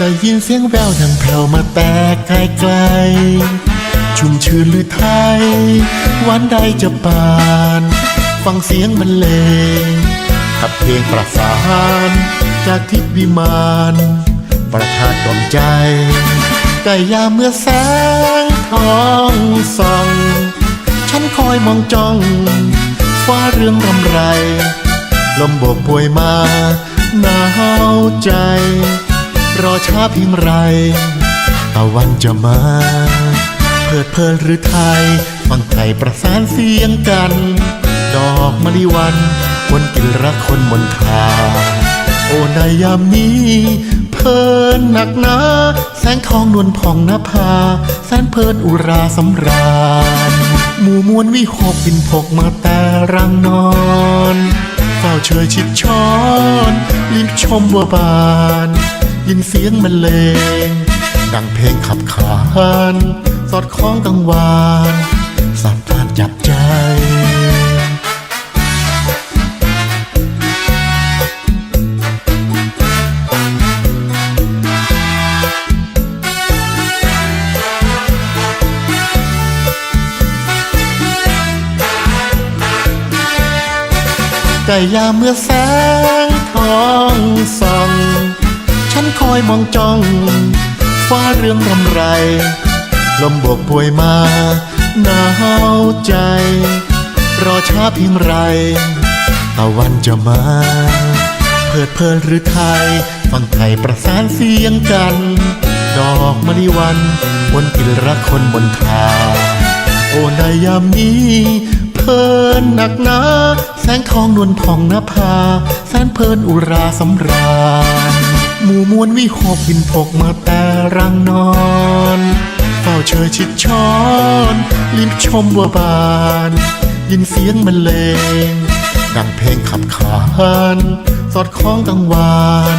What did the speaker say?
ได้ยินเสียงแววดังแผ่วมาแต่ไกลไกลๆชุ่มชื่นหรือไทยวันใดจะปาน ฟังเสียงบรรเลงกับเพลงประสาน จากทิพวิมานประทานดวงใจใกล้ยามเมื่อแสงทองส่อง ฉันคอยมองจ้อง ฟ้าเรื่องรำไร ลมโบกป่วยมาหนาวใจ รอช้าเพียงไร ตะวันจะมา เพิดเพลินหรือไทย ฟังไทยประสานเสียงกัน ดอกมะลิวันวนกินรักคนมนทา โอ้ในยามนี้ เพลินหนักหนา แสงทองนวลผ่องนภา แสนเพลินอุราสำราญ หมู่มวลวิหกบินพกมาแต่รังนอนเฝ้าเชยชิดช้อน ลิ้มชมบัวบาน ยินเสียงบรรเลง ดังเพลงขับขานสอดคล้องกังวานสับทานจับใจใกล้ยามเมื่อแสงทอง มองจ้อง ฟ้าเรื่องรำไร ลมบกป่วยมาหนาวใจ รอช้าเพียงไรตะวันจะมา เพิดเพลินหรือไทย ฟังไทยประสานเสียงกัน ดอกมะลิวันวนกินรักคนบนทางโอ้ในยามนี้เพลินหนักหนาแสงทองนวลผ่องนภา แสนเพลินอุราสำราญ หมู่มวลวิหกบินพกมาแต่รังนอนเฝ้าเชยชิดช้อนลิ้มชมบัวบาน ยินเสียงบรรเลงดังเพลงขับขาน สอดคล้องกังวาน